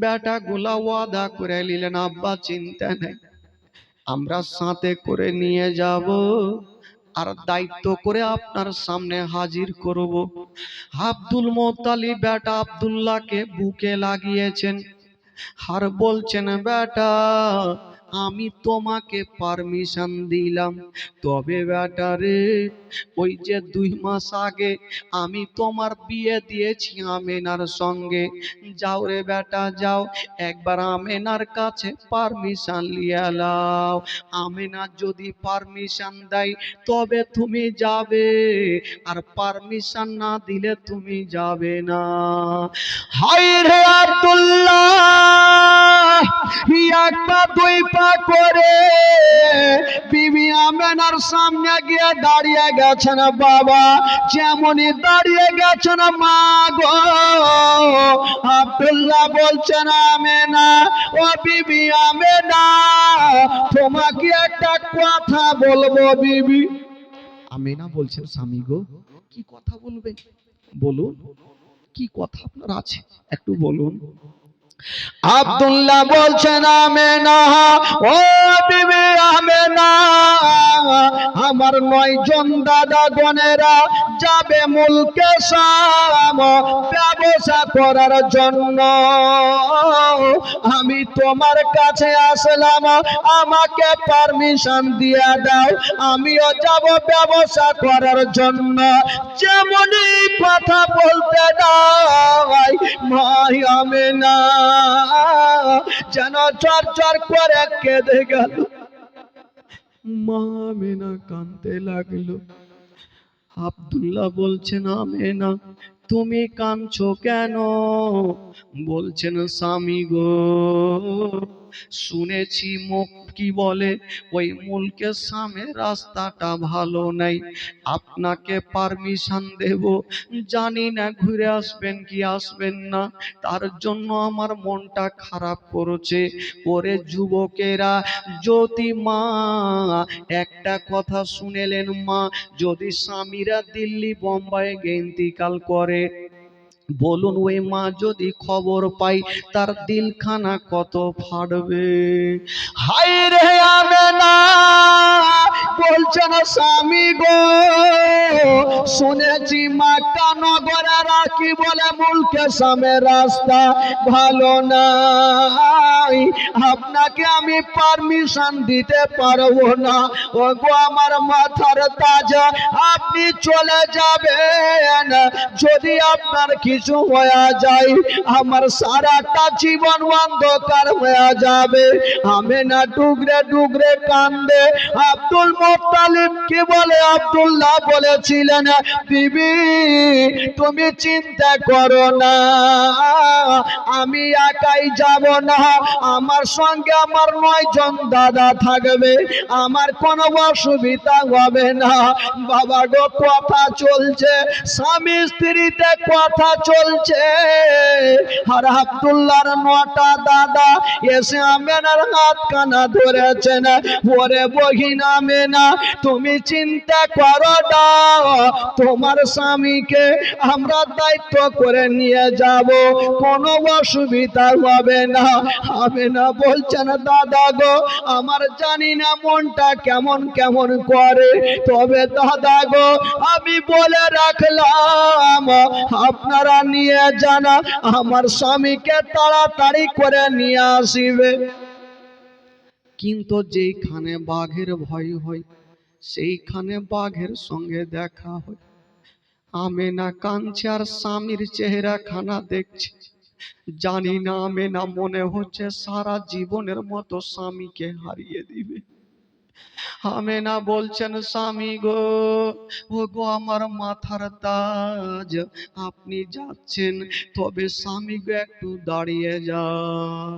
বেটা গুলা ওয়াদা করে নিলেন, আব্বা চিন্তা নেই। আমরা সাথে করে নিয়ে যাব আর দায়িত্ব করে আপনার সামনে হাজির করব। আব্দুল মোতালি বেটা আবদুল্লাহকে বুকে লাগিয়েছেন। আর বলছেন, বেটা আমি তোমাকে পারমিশন দিলাম। তবে বেটা রে, ওই যে দুই মাস আগে আমি তোমার বিয়ে দিয়েছি আমেনার সঙ্গে। যাও রে বেটা যাও। একবার আমেনার কাছে পারমিশন লিয়ে লাও আমেনা যদি পারমিশন দেয়, তবে তুমি যাবে। আর পারমিশন না দিলে তুমি যাবে না। হাই রে আব্দুল্লাহ একটা দুই পা করে। বিবি আমেনার সামনে গিয়ে দাঁড়িয়ে গেছেন বাবা। যেমনই দাঁড়িয়ে গেছেন মা গো। আব্দুল্লাহ বলছেন, আমেনা, ও বিবি আমেনা, তোমাকে একটা কথা বলব বিবি। আমেনা বলছেন, স্বামী গো, কি কথা বলবেন? বলুন, কি কথা আপনার আছে? একটু বলুন। আব্দুল্লাহ বলছেন আমেনা ও বিবি আমেনা আমার নয় জন দাদা গনেরা যাবে মুলকে সাম ব্যবসা করার জন্য। আমি তোমার কাছে আসলাম, আমাকে পারমিশন দিয়ে দাও। আমিও যাব ব্যবসা করার জন্য। যেমনই কথা বলতে দাই মাই আমেনা যেন চর চর করে কেঁদে গেল। মা মেনা কানতে লাগল। আবদুল্লাহ বলছেন, আমেনা, তুমি কাঁদছো কেন? বলছেন, স্বামী গো শুনেছি মুখ কি বলে? ওই মুলকের সামনে রাস্তাটা ভালো নাই। আপনাকে পারমিশন দেব। জানি না ঘুরে আসবেন কি আসবেন না। তার জন্য আমার মনটা খারাপ করেছে। ওরে যুবকেরা, যদি মা, একটা কথা শুনেলেন মা, যদি স্বামীরা দিল্লি বোম্বাই গেন্তিকাল করে বলুন ওই মা যদি খবর পাই তার দিলখানা কত ফাটবে? হাই রে আমেনা বলছেন স্বামী গো, শুনেছি মাক্কা নগরে রাখি বলে মুলকে সামে রাস্তা ভালো নাই। আপনাকে আমি পারমিশন দিতে পারব না। ও গো আমার মাথার তাজা, আপনি চলে যাবেন। যদি আপনার কিছু হয়ে যায়, আমার সারাটা জীবন অন্ধকার হয়ে যাবে। আমি না ডুগরে ডুগরে কান্দে, আব্দুল মোত্তালিব কি বলে? আব্দুল্লাহ বলেছিলেন, বিবি, তুমি চিন্তা করো না, আমি একাই যাব না। আমার সঙ্গে আমার নয় জন দাদা থাকবে, আমার কোনো অসুবিধা হবে না। বাবা গো, কথা চলছে। স্বামী স্ত্রীতে কথা চলছে। আর আব্দুল্লাহর নটা দাদা এসে আমেনার হাত কানা ধরেছেন। ওরে বহিন আমেনা, তুমি চিন্তা করো না। তোমার স্বামীকে আমরা দায়িত্ব করে নিয়ে যাব। কোনো অসুবিধা হবে না। হবে আমেনা বলছেন, দাদা গো, আমার জানি না মনটা কেমন কেমন করে। তবে দাদা গো, আমি বলে রাখলাম, আপনারা নিয়ে জানা, আমার স্বামীকে তাড়াতাড়ি করে নিয়ে আসিবে। কিন্তু যেখানে বাঘের ভয় হয়, সেইখানে বাঘের সঙ্গে দেখা হয়। আমেনা কাঁদছে আর স্বামীর চেহারা খানা দেখছে। জানি না আমেনা মনে হচ্ছে সারা জীবনের মতো স্বামীকে হারিয়ে দিবে। আমেনা বলছেন স্বামী গো ও গো আমার মাথার তাজ, আপনি যাচ্ছেন, তবে স্বামী গো একটু দাঁড়িয়ে যান।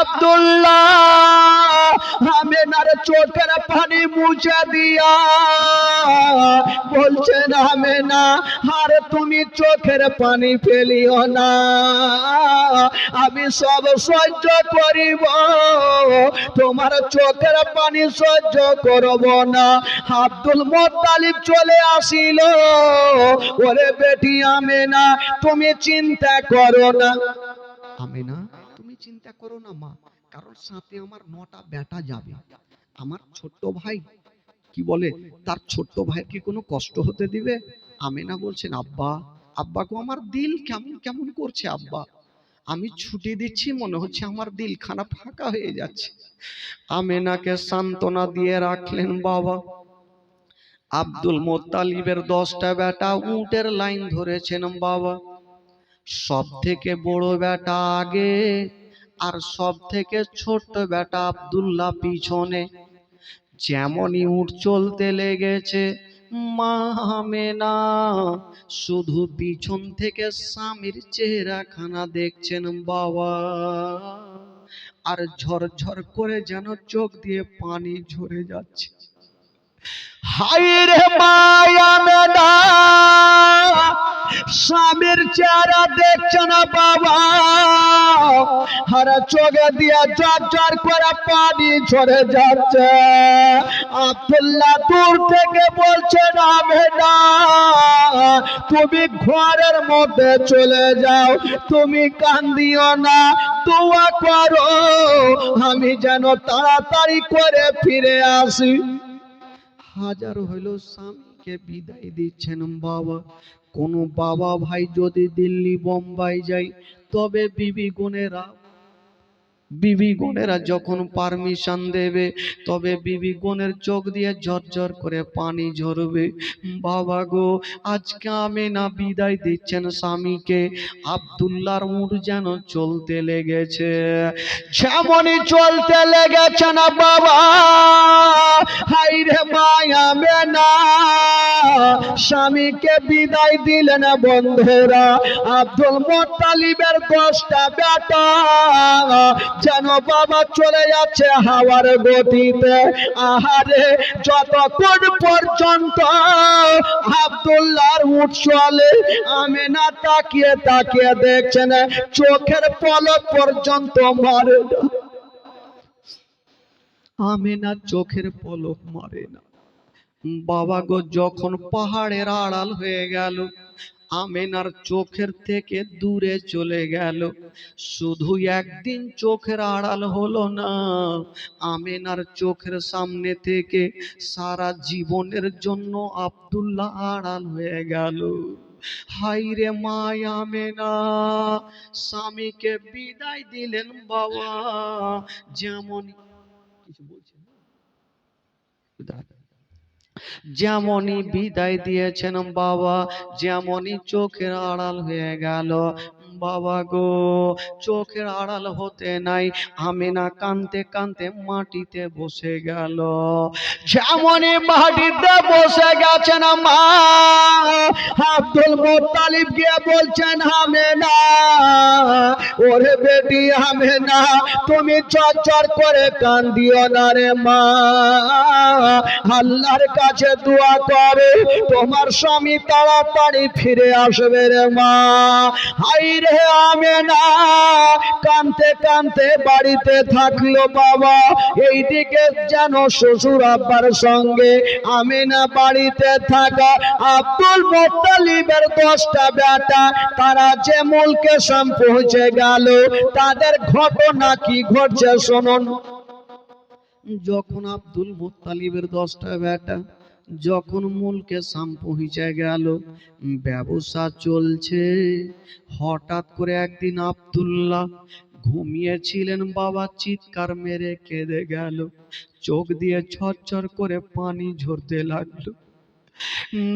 আব্দুল্লাহ আমেনার চোখের পানি মুছে দিয়া বলছেন আমেনা আর তুমি চোখের পানি ফেলিও না, আমি সব সহ্য করিব। তোমার চোখের পানি সহ্য করব না। আব্দুল মোত্তালিব চলে আসিল। ওরে বেটি আমেনা, তুমি চিন্তা করো না। আমি না তুমি চিন্তা করো না মা, কারণ সাথে আমার নটা বেটা যাবে। আমার ছোট্ট ভাই, কি বলে, তার ছোট্ট ভাই কি কোনো কষ্ট হতে দিবে? আমেনা বলছেন, আব্বা আব্বা গো আমার দিল কেমন কেমন করছে আব্বা? আমি ছুটি দিচ্ছি মনে হচ্ছে আমার দিল খানা ফাঁকা হয়ে যাচ্ছে। আমেনাকে সান্ত্বনা দিয়ে রাখলেন বাবা। আব্দুল মোত্তালিবের দশটা বেটা উটের লাইন ধরেছেন বাবা। সব থেকে বড় বেটা আগে আর সব থেকে ছোট্ট বেটা আব্দুল্লাহ পিছনে। যেমনই উঠ চলতে লেগেছে মামেনা, শুধু পিছন থেকে স্বামীর চেহারাখানা দেখছেন বাবা। আর ঝরঝর করে যেন চোখ দিয়ে পানি ঝরে যাচ্ছে। হাই রে স্বামীর চেহারা দেখছে না বাবা? হারা চোখে দিয়ে জর জর করে পানি ঝরে যাচ্ছে। আব্দুল্লাহ দূর থেকে বলছে, না মেনা তুমি ঘরের মধ্যে চলে যাও। তুমি কান্দিও না, দোয়া করো। আমি যেন তাড়াতাড়ি করে ফিরে আসি। হাজার হইল স্বামীকে বিদায় দিচ্ছেন বাবা। কোনো বাবা ভাই যদি দিল্লি বোম্বাই যায় তবে বিবি গুণেরা বিবি গণেরা যখন পারমিশন দেবে, তবে বিবি গণের চোখ দিয়ে ঝরঝর করে পানি ঝরবে। বাবা গো, আজকে আমি না বিদায় দিচ্ছেন স্বামীকে? আবদুল্লার উঠ যেন চলতে লেগেছে। যেমনই চলতে লেগেছে না বাবা হাই রে মায়া মেনা স্বামীকে বিদায় দিলেন বন্ধুরা, আব্দুল মোত্তালিবের দশটা বেটা। যেন বাবা চলে যাচ্ছে হাওয়ার গতিতে। আহারে, যতক্ষণ পর্যন্ত আব্দুল্লাহর উঠ চলে আমি না তাকিয়ে তাকিয়ে দেখছেন, চোখের পলক পর্যন্ত মারে না। আমি না চোখের পলক মারে না। বাবা গো, যখন পাহাড়ের আড়াল হয়ে গেল আমেনার চোখের থেকে দূরে চলে গেল। শুধু একদিন চোখের আড়াল হলো না, আমেনার চোখের সামনে থেকে সারা জীবনের জন্য আব্দুল্লাহ আড়াল হয়ে গেল। হাইরে মায়া আমেনা, স্বামীকে বিদায় দিলেন বাবা। যেমন কিছু বলছেন? যেমনই বিদায় দিয়েছেন বাবা যেমনই চোখের আড়াল হয়ে গেল বাবা গো, চোখের আড়াল হতে নাই। আমি না কানতে কানতে মাটিতে বসে গেল। যেমনই মাটিতে বসে গেছেন মা আব্দুল মোত্তালিব গিয়ে বলছেন আমি না ওরে বেটি আমি না তুমি চরচর করে কান্দিও না রে মা। আল্লাহর কাছে দোয়া করে, তোমার স্বামী তাড়াতাড়ি ফিরে আসবে রে মা। হাই রে আমি না কানতে কানতে বাড়িতে থাকল বাবা। এইদিকে যেন শ্বশুর আব্বার সঙ্গে আমি না বাড়িতে থাকা আব্দুল মোত্তালিবের দশটা বেটা, তারা যে মুলকে সাম পৌঁছে গেল, তাদের ঘটনা কি ঘটছে শুনুন। যখন আব্দুল মুত্তালিবের দশটা বেটা যখন মূলকে সাম পৌঁছে গেল, ব্যবসা চলছে। হঠাৎ করে একদিন আবদুল্লাহ ঘুমিয়েছিলেন, বাবা চিৎকার মেরে কেঁদে গেল। চোখ দিয়ে ছরছর করে পানি ঝরতে লাগল।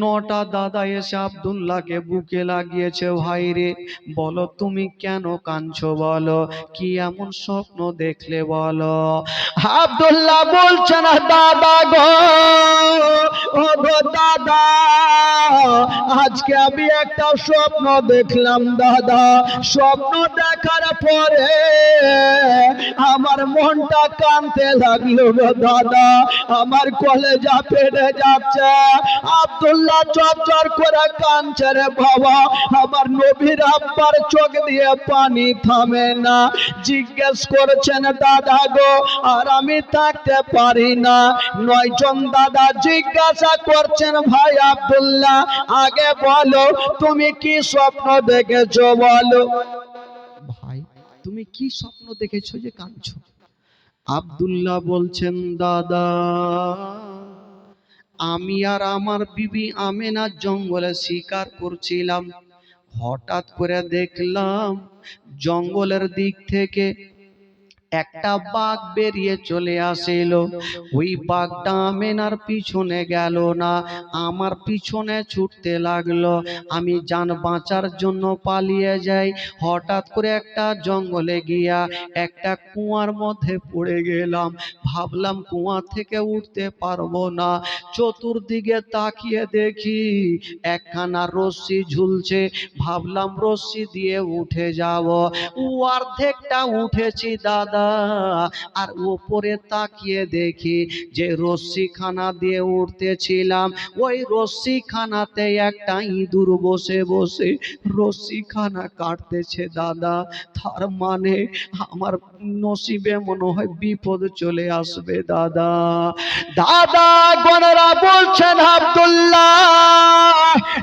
নটা দাদা এসে আব্দুল্লাহকে বুকে লাগিয়েছে, ভাই রে, বলো তুমি কেন কাঁদছো বলো? কি এমন স্বপ্ন দেখলে বলো? আব্দুল্লাহ বলছে না, দাদা গো, ও দাদা, আজকে আমি একটা স্বপ্ন দেখলাম, দাদা। স্বপ্ন দেখার পরে আমার মনটা কানতে লাগল গো দাদা। আমার কলেজা ফেটে যাচ্ছে আব্দুল্লাহ চরচর করে কানছে রে বাবা। আমার নবীর আব্বার চোখ দিয়ে পানি থামে না। জিজ্ঞেস করছেন, দাদা গো, আর আমি থাকতে পারি না। নয়জন দাদা জিজ্ঞাসা করছেন, ভাই আব্দুল্লাহ, আগে বলো, তুমি কি স্বপ্ন দেখেছ? বলো। ভাই, তুমি কি স্বপ্ন দেখেছ যে কাঁদছো? আব্দুল্লাহ বলছেন, দাদা আমি আর আমার বিবি আমেনা জঙ্গলে শিকার করছিলাম। হঠাৎ করে দেখলাম জঙ্গলের দিক থেকে একটা বাঘ বেরিয়ে চলে আসিল। ওই বাঘটা আমেনার পিছনে গেল না, আমার পিছনে ছুটতে লাগল। আমি যান বাঁচার জন্য পালিয়ে যাই। হঠাৎ করে একটা জঙ্গলে গিয়া একটা কুয়ার মধ্যে পড়ে গেলাম। ভাবলাম কুয়া থেকে উঠতে পারব না। চতুর্দিকে তাকিয়ে দেখি একখানা রশ্মি ঝুলছে। ভাবলাম রশ্মি দিয়ে উঠে যাব। অর্ধেকটা উঠেছি, দাদা। আর ওপরে তাকিয়ে দেখি যে রশ্মিখানা দিয়ে উঠতেছিলাম। ওই রশ্মিখানাতে একটা ইঁদুর বসে বসে রশ্মিখানা কাটতেছে, দাদা, তার মানে আমার নসিবে মনে হয় বিপদ চলে আসবে, দাদা। দাদা গণরা বলছেন, আব্দুল্লাহ